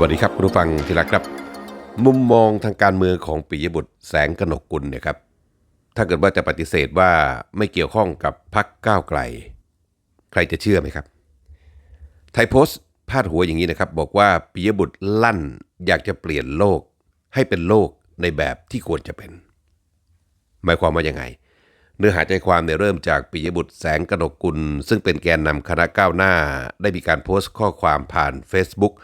วัสดีครับคุณผู้ฟังที่รักครับ มุมมองทางการเมืองของปิยบุตรแสงกนกกุลเนี่ยครับถ้าเกิดว่าจะปฏิเสธว่าไม่เกี่ยวข้องกับพักก้าวไกล ใครจะเชื่อไหมครับ ไทยโพสต์พาดหัวอย่างนี้นะครับ บอกว่าปิยบุตรลั่นอยากจะเปลี่ยนโลก ให้เป็นโลกในแบบที่ควรจะเป็น หมายความว่ายังไง เนื้อหาใจความเนี่ยเริ่มจากปิยบุตรแสงกนกกุล ซึ่งเป็นแกนนำคณะก้าวหน้า ได้มีการโพสต์ข้อความผ่าน Facebook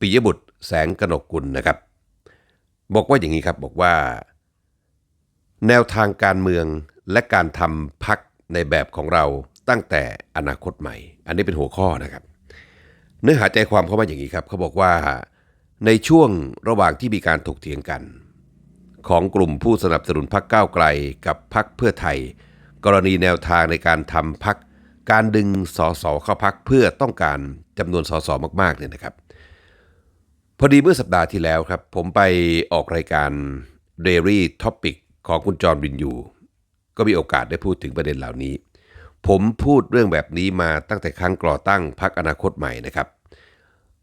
ปิยบุตรแสงกนกกุลนะครับ บอกว่าอย่างนี้ครับบอกว่า แนวทางการเมืองและการทำพักในแบบของเราตั้งแต่อนาคตใหม่ อันนี้เป็นหัวข้อนะครับ เนื้อหาใจความเขาว่าอย่างนี้ครับเขาบอกว่าในช่วงระหว่างที่มีการถกเถียงกัน ของกลุ่มผู้สนับสนุนพักก้าวไกลกับพักเพื่อไทย กรณีแนวทางในการทำพักการดึงสสเข้าพักเพื่อต้องการจำนวนสสมากๆเนี่ยนะครับ พอดีเมื่อสัปดาห์ที่แล้วครับ ผมไปออกรายการ Daily Topic ของคุณจอห์นวินยู ก็มีโอกาสได้พูดถึงประเด็นเหล่านี้ ผมพูดเรื่องแบบนี้มาตั้งแต่ครั้งก่อตั้งพักอนาคตใหม่นะครับ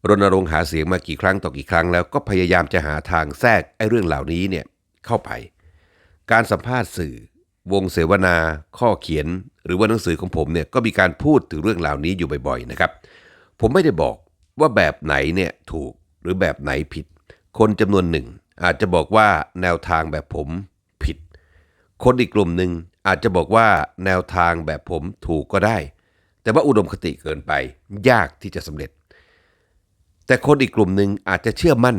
รณรงค์หาเสียงมากี่ครั้งต่อกี่ครั้งแล้วก็พยายามจะหาทางแทรกไอ้เรื่องเหล่านี้เนี่ยเข้าไป การสัมภาษณ์สื่อ วงเสวนา ข้อเขียน หรือว่าหนังสือของผมเนี่ยก็มีการพูดถึงเรื่องเหล่านี้อยู่บ่อยๆนะครับ ผมไม่ได้บอกว่าแบบไหนเนี่ยถูก หรือแบบไหนผิด คนจำนวนหนึ่ง อาจจะบอกว่าแนวทางแบบผมผิด คนอีกกลุ่มหนึ่งอาจจะบอกว่าแนวทางแบบผมถูกก็ได้ แต่ว่าอุดมคติเกินไป ยากที่จะสำเร็จ แต่คนอีกกลุ่มหนึ่งอาจจะเชื่อมั่น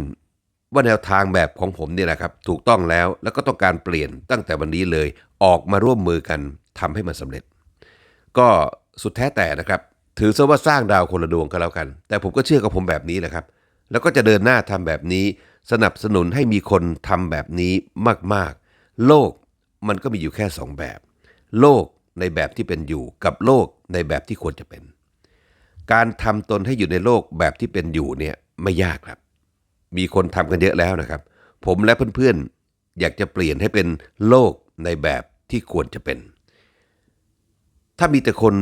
ว่าแนวทางแบบของผมเนี่ยนะครับ ถูกต้องแล้วแล้วก็ต้องการเปลี่ยนตั้งแต่วันนี้เลยออกมาร่วมมือกันทำให้มันสำเร็จ ก็สุดแท้แต่นะครับ ถือซะว่าสร้างดาวคนละดวงก็แล้วกัน แต่ผมก็เชื่อกับผมแบบนี้แหละครับ แล้วก็จะเดินหน้าทำแบบนี้ สนับสนุนให้มีคนทำแบบนี้มากๆ โลกมันก็มีอยู่แค่สองแบบ โลกในแบบที่เป็นอยู่กับโลกในแบบที่ควรจะเป็น การทำตนให้อยู่ในโลกแบบที่เป็นอยู่เนี่ยไม่ยากครับ มีคนทำกันเยอะแล้วนะครับ ผมและเพื่อนๆ อยากจะเปลี่ยนให้เป็นโลกในแบบที่ควรจะเป็น ถ้ามีแต่คน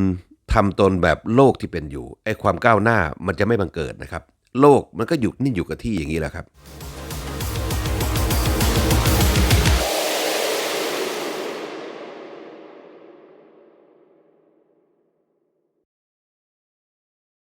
ทำตนแบบโลกที่เป็นอยู่ไอ้ความก้าวหน้ามันจะไม่บังเกิดนะครับ โลกมันก็หยุดนิ่งอยู่กับที่อย่างนี้แหละครับ